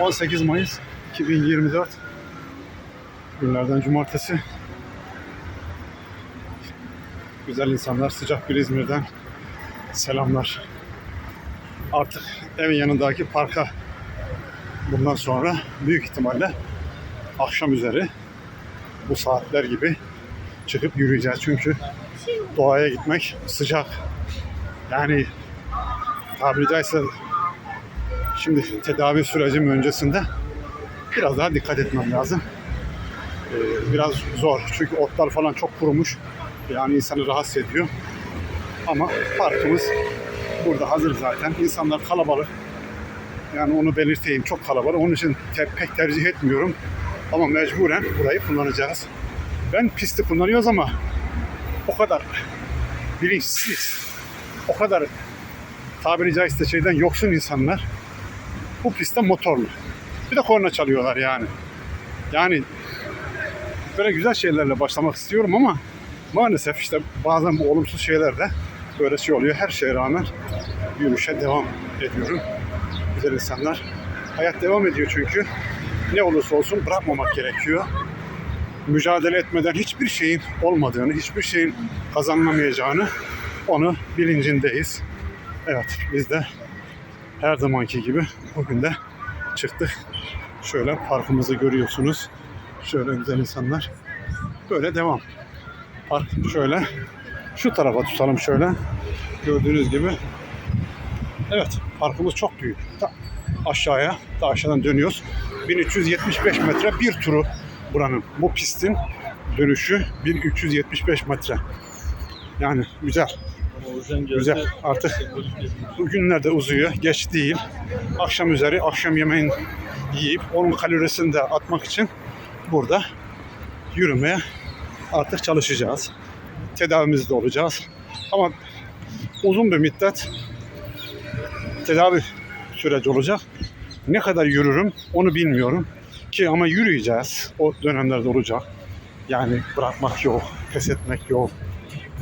18 Mayıs 2024 günlerden cumartesi. Güzel insanlar, sıcak bir İzmir'den selamlar. Artık evin yanındaki parka bundan sonra büyük ihtimalle akşam üzeri bu saatler gibi çıkıp yürüyeceğiz. Çünkü doğaya gitmek sıcak. Yani tabiri caizse şimdi tedavi sürecim öncesinde biraz daha dikkat etmem lazım. Ee, biraz zor çünkü otlar falan çok kurumuş. Yani insanı rahatsız ediyor. Ama parkımız burada hazır zaten. İnsanlar kalabalık. Yani onu belirteyim çok kalabalık. Onun için pek tercih etmiyorum. Ama mecburen burayı kullanacağız. Ben pisti kullanıyoruz ama o kadar bilinçsiz, o kadar tabiri caizse şeyden yoksun insanlar bu pistte motorlu. Bir de korna çalıyorlar yani. Yani böyle güzel şeylerle başlamak istiyorum ama maalesef işte bazen bu olumsuz şeyler de böyle şey oluyor. Her şeye rağmen yürüyüşe devam ediyorum. Güzel insanlar. Hayat devam ediyor çünkü. Ne olursa olsun bırakmamak gerekiyor. Mücadele etmeden hiçbir şeyin olmadığını, hiçbir şeyin kazanılamayacağını onu bilincindeyiz. Evet biz de her zamanki gibi bugün de çıktık. Şöyle parkımızı görüyorsunuz. Şöyle güzel insanlar. Böyle devam. Park şöyle. Şu tarafa tutalım şöyle. Gördüğünüz gibi. Evet parkımız çok büyük. Ta aşağıya, ta aşağıdan dönüyoruz. 1375 metre bir turu buranın. Bu pistin dönüşü 1375 metre. Yani güzel. Güzel. Artık bu günler de uzuyor. Geç değil. Akşam üzeri akşam yemeğini yiyip onun kalorisini de atmak için burada yürümeye artık çalışacağız. Tedavimizde olacağız. Ama uzun bir müddet tedavi süreci olacak. Ne kadar yürürüm onu bilmiyorum. Ki ama yürüyeceğiz. O dönemlerde olacak. Yani bırakmak yok, pes etmek yok,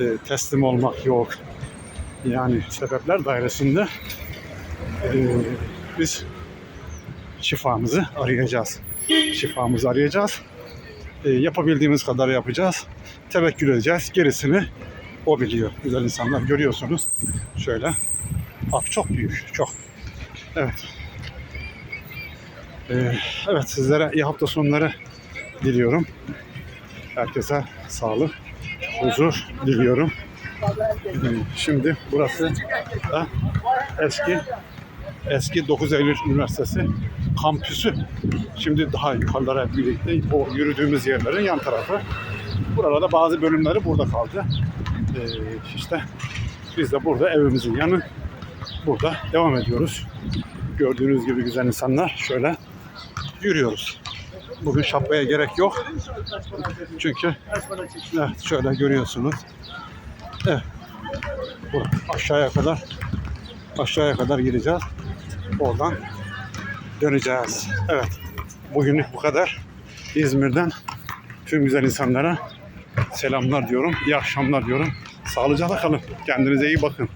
e, teslim olmak yok. Yani sebepler dairesinde e, biz şifamızı arayacağız. Şifamızı arayacağız. E, yapabildiğimiz kadar yapacağız. Tevekkül edeceğiz. Gerisini o biliyor. Güzel insanlar görüyorsunuz. Şöyle. Park çok büyük. Çok. Evet. E, evet sizlere iyi hafta sonları diliyorum. Herkese sağlık, huzur diliyorum. Şimdi burası da eski eski 9 Eylül Üniversitesi kampüsü. Şimdi daha yukarılara birlikte o yürüdüğümüz yerlerin yan tarafı. Buralarda bazı bölümleri burada kaldı. Ee, işte biz de burada evimizin yanı burada devam ediyoruz. Gördüğünüz gibi güzel insanlar şöyle yürüyoruz. Bugün şapkaya gerek yok. Çünkü evet, şöyle görüyorsunuz. Evet. Aşağıya kadar aşağıya kadar gideceğiz. Oradan döneceğiz. Evet. Bugünlük bu kadar. İzmir'den tüm güzel insanlara selamlar diyorum. İyi akşamlar diyorum. Sağlıcakla kalın. Kendinize iyi bakın.